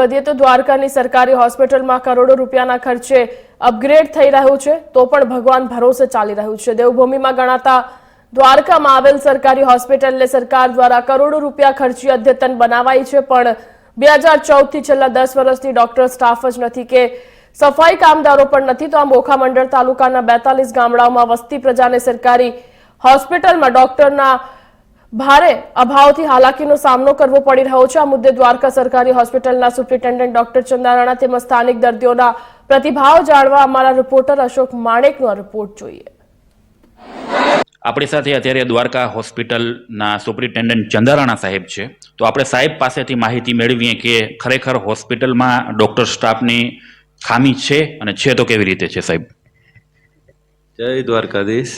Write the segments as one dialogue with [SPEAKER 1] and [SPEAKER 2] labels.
[SPEAKER 1] વધીએ તો દ્વારકાની સરકારી હોસ્પિટલમાં કરોડો રૂપિયાના ખર્ચે અપગ્રેડ થઈ રહ્યું છે, તો પણ ભગવાન ભરોસે ચાલી રહ્યું છે. દેવભૂમિમાં ગણાતા દ્વારકામાં આવેલ સરકારી હોસ્પિટલને સરકાર દ્વારા કરોડો રૂપિયા ખર્ચી અદ્યતન બનાવાઈ છે, પણ બે હજાર ચૌદથી છેલ્લા દસ વર્ષથી ડોક્ટર સ્ટાફ જ નથી કે સફાઈ કામદારો પણ નથી. તો આ મોખા મંડળ તાલુકાના બેતાલીસ ગામડાઓમાં વસ્તી પ્રજાને સરકારી હોસ્પિટલમાં ડોક્ટરના ભારે અભાવથી હાલાકીનો સામનો કરવો પડી રહ્યો છે. આ મુદ્દે દ્વારકા સરકારી હોસ્પિટલના સુપ્રિન્ટેન્ડન્ટ ડોક્ટર ચંદારાણા તેમજ સ્થાનિક દર્દીઓના પ્રતિભાવ જાણવા અમારા રિપોર્ટર અશોક માણેકનો રિપોર્ટ જોઈએ.
[SPEAKER 2] આપણી સાથે અત્યારે દ્વારકા હોસ્પિટલના સુપ્રિન્ટેન્ડન્ટ ચંદારાણા સાહેબ છે. તો આપણે સાહેબ પાસેથી માહિતી મેળવીએ કે ખરેખર હોસ્પિટલમાં ડોક્ટર સ્ટાફની ખામી છે અને છે તો કેવી રીતે છે સાહેબ?
[SPEAKER 3] જય દ્વારકાધીશ.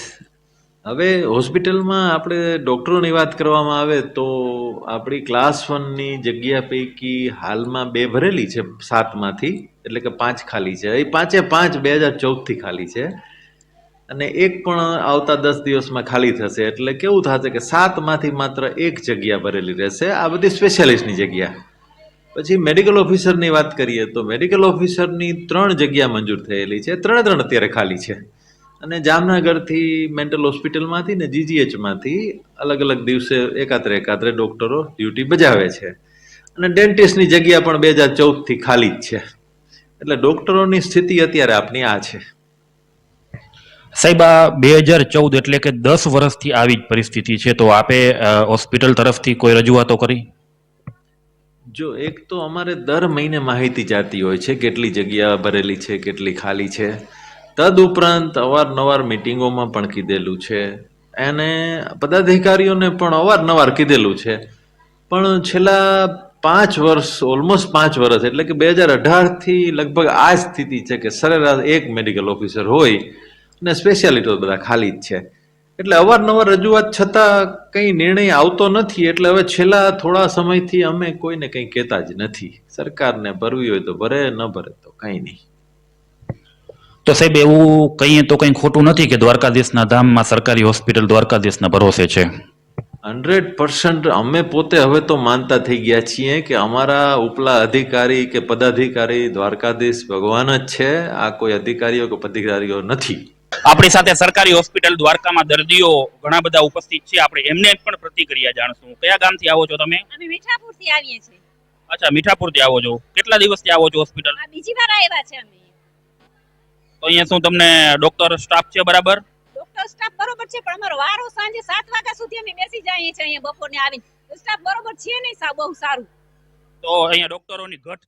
[SPEAKER 3] હવે હોસ્પિટલમાં આપણે ડૉક્ટરોની વાત કરવામાં આવે તો આપણી ક્લાસ વનની જગ્યા પૈકી હાલમાં બે ભરેલી છે સાતમાંથી, એટલે કે પાંચ ખાલી છે. એ પાંચે પાંચ બે હજાર ચૌદથી ખાલી છે. અને એક પણ આવતા દસ દિવસમાં ખાલી થશે. એટલે કેવું થશે કે સાતમાંથી માત્ર એક જગ્યા ભરેલી રહેશે. આ બધી સ્પેશિયાલિસ્ટની જગ્યા. પછી મેડિકલ ઓફિસરની વાત કરીએ તો મેડિકલ ઓફિસરની ત્રણ જગ્યા મંજૂર થયેલી છે. ત્રણે ત્રણ અત્યારે ખાલી છે. અને જામનગરથી મેન્ટલ હોસ્પિટલમાંથી ને જીજીએચમાંથી અલગ અલગ દિવસે એકાત્રે એકાત્રે ડૉક્ટરો ડ્યુટી બજાવે છે. અને ડેન્ટિસ્ટની જગ્યા પણ બે હજાર ચૌદથી ખાલી જ છે. એટલે ડૉક્ટરોની સ્થિતિ અત્યારે આપની આ છે.
[SPEAKER 2] સાહેબ આ બે હજાર ચૌદ એટલે કે દસ વર્ષથી આવી જ પરિસ્થિતિ છે તો આપે હોસ્પિટલ તરફથી કોઈ રજૂઆતો કરી?
[SPEAKER 3] જો એક તો અમારે દર મહિને માહિતી જાતી હોય છે કેટલી જગ્યા ભરેલી છે કેટલી ખાલી છે. તદ ઉપરાંત અવારનવાર મિટિંગોમાં પણ કીધેલું છે. અને પદાધિકારીઓને પણ અવારનવાર કીધેલું છે. પણ છેલ્લા પાંચ વર્ષ ઓલમોસ્ટ પાંચ વર્ષ, એટલે કે બે હજાર અઢારથી લગભગ આ સ્થિતિ છે કે સરેરાશ એક મેડિકલ ઓફિસર હોય અને સ્પેશિયાલિટીઓ બધા ખાલી જ છે. એટલે અવારનવાર રજૂઆત છતાં કંઈ નિર્ણય આવતો નથી. એટલે હવે છેલ્લા થોડા સમયથી અમે કોઈને કંઈ કહેતા જ નથી. સરકારને ભરવી હોય તો ભરે, ન ભરે તો કંઈ નહીં.
[SPEAKER 2] તો સાહેબ એવું કહીએ તો કંઈ ખોટું નથી કે દ્વારકાધીશના ધામમાં સરકારી હોસ્પિટલ દ્વારકાધીશના ભરોસે છે?
[SPEAKER 3] હંડ્રેડ પર્સન્ટ અમે પોતે હવે તો માનતા થઈ ગયા છીએ કે અમારા ઉપલા અધિકારી કે પદાધિકારી દ્વારકાધીશ ભગવાન જ છે. આ કોઈ અધિકારીઓ કે પદાધિકારીઓ નથી.
[SPEAKER 2] આપણી સાથે સરકારી હોસ્પિટલ દ્વારકામાં દર્દીઓ ઘણા બધા ઉપસ્થિત છે. આપણે એમને પણ પ્રતિક્રિયા જાણશું. કયા ગામથી આવો છો તમે?
[SPEAKER 4] અમે મીઠાપુરથી આવીએ છીએ.
[SPEAKER 2] અચ્છા મીઠાપુરથી આવો છો. કેટલા દિવસથી આવો છો હોસ્પિટલ?
[SPEAKER 4] બીજી વાર આવ્યા છે અમે.
[SPEAKER 2] તો અહીંયા શું તમને ડોક્ટર સ્ટાફ છે બરાબર?
[SPEAKER 4] ડોક્ટર સ્ટાફ બરોબર છે પણ અમારો વારો સાંજે સાત વાગ્યા સુધી અમે બેસી જઈએ છીએ અહીંયા બપોરને આવીને. સ્ટાફ બરોબર છે નહીં સા બહુ સારું.
[SPEAKER 2] તો અહીંયા ડોક્ટરોની ઘટ